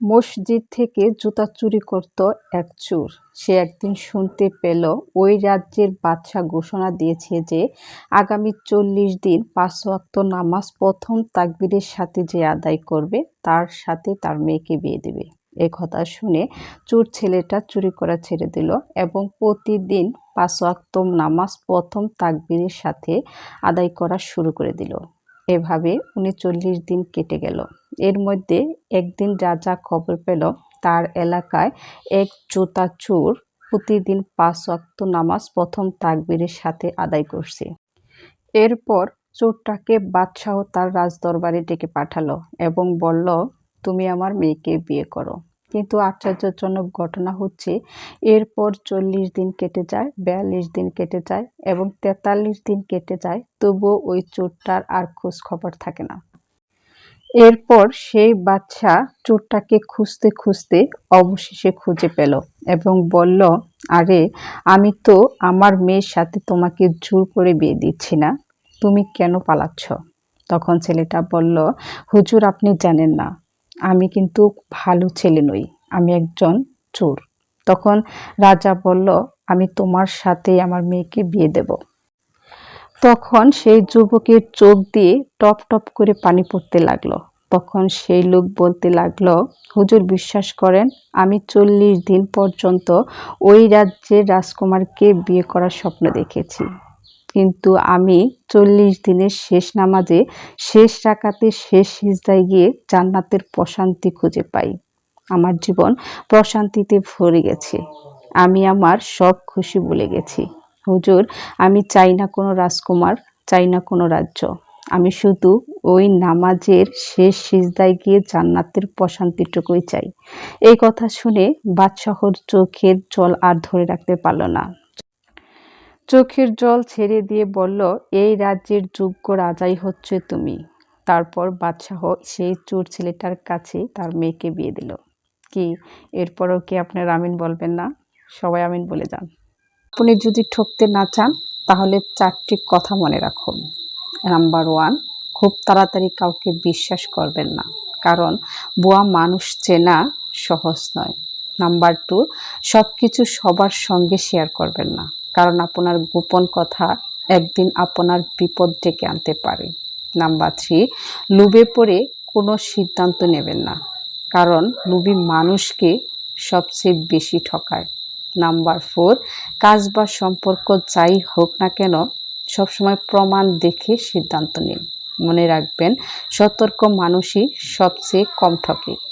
মসজিদ থেকে জুতা চুরি করত এক চোর। সে একদিন শুনতে পেল ওই রাজ্যের বাদশা ঘোষণা দিয়েছে যে আগামী চল্লিশ দিন পাঁচ ওয়াক্ত নামাজ প্রথম তাকবীরের সাথে যে আদায় করবে, তার সাথে তার মেয়েকে বিয়ে দেবে। এ কথা শুনে চোর ছেলেটা চুরি করা ছেড়ে দিল এবং প্রতিদিন পাঁচ ওয়াক্ত নামাজ প্রথম তাকবীরের সাথে আদায় করা শুরু করে দিল। এভাবে উনি চল্লিশ দিন কেটে গেল। এর মধ্যে একদিন রাজা খবর পেল, তার এলাকায় এক জুতা চোর প্রতিদিন পাঁচ ওয়াক্ত নামাজ প্রথম তাকবীরের সাথে আদায় করছে। এরপর চোরটাকে বাদশাহ তার রাজদরবারে ডেকে পাঠালো এবং বলল, তুমি আমার মেয়েকে বিয়ে করো। কিন্তু আশ্চর্যজনক ঘটনা হচ্ছে, এরপর চল্লিশ দিন কেটে যায়, বিয়াল্লিশ দিন কেটে যায় এবং তেতাল্লিশ দিন কেটে যায়, তবুও ওই চোরটার আর খোঁজ খবর থাকে না। এরপর সেই বাচ্চা চোরটাকে খুঁজতে খুঁজতে অবশেষে খুঁজে পেল এবং বলল, আরে, আমি তো আমার মেয়ের সাথে তোমাকে জোর করে বিয়ে দিচ্ছি না। তুমি কেন পালাচ্ছ? তখন ছেলেটা বলল, হুজুর, আপনি জানেন না। আমি কিন্তু ভালো ছেলে নই। আমি একজন চোর। তখন রাজা বলল, আমি তোমার সাথে আমার মেয়েকে বিয়ে দেব। তখন সেই যুবকের চোখ দিয়ে টপ টপ করে পানি পড়তে লাগল। তখন সেই লোক বলতে লাগল, হুজুর বিশ্বাস করেন, আমি চল্লিশ দিন পর্যন্ত ওই রাজ্যের রাজকুমারকে বিয়ে করার স্বপ্ন দেখেছি। কিন্তু আমি চল্লিশ দিনের শেষ নামাজে শেষ রাকাতে শেষ সিজদায় গিয়ে জান্নাতের প্রশান্তি খুঁজে পাই। আমার জীবন প্রশান্তিতে ভরে গেছে। আমি আমার সব খুশি ভুলে গেছি। হুজুর, আমি চাই না কোনো রাজকুমার, চাই না কোনো রাজ্য। আমি শুধু ওই নামাজের শেষ সিজদায় গিয়ে জান্নাতের প্রশান্তিটুকুই চাই। এই কথা শুনে বাদশাহর চোখের জল আর ধরে রাখতে পারল না। চোখের জল ছেড়ে দিয়ে বলল, এই রাজ্যের যোগ্য রাজাই হচ্ছে তুমি। তারপর বাদশাহ সেই চোর ছেলেটার কাছে তার মেয়েকে বিয়ে দিল। কি, এরপরও কি আপনার আমিন বলবেন না? সবাই আমিন বলে যান। আপনি যদি ঠকতে না চান, তাহলে চারটি কথা মনে রাখুন। নাম্বার ওয়ান খুব তাড়াতাড়ি কাউকে বিশ্বাস করবেন না, কারণ বুয়া মানুষ চেনা সহজ নয়। নাম্বার টু সব কিছু সবার সঙ্গে শেয়ার করবেন না, কারণ আপনার গোপন কথা একদিন আপনার বিপদ ডেকে আনতে পারে। নাম্বার থ্রি লুবে পড়ে কোনো সিদ্ধান্ত নেবেন না, কারণ লুবি মানুষকে সবচেয়ে বেশি ঠকায়। নাম্বার ফোর, কাজ বা সম্পর্ক যাই হোক না কেন, সবসময় প্রমাণ দেখে সিদ্ধান্ত নিন। মনে রাখবেন, সতর্ক মানুষই সবচেয়ে কম ঠকে।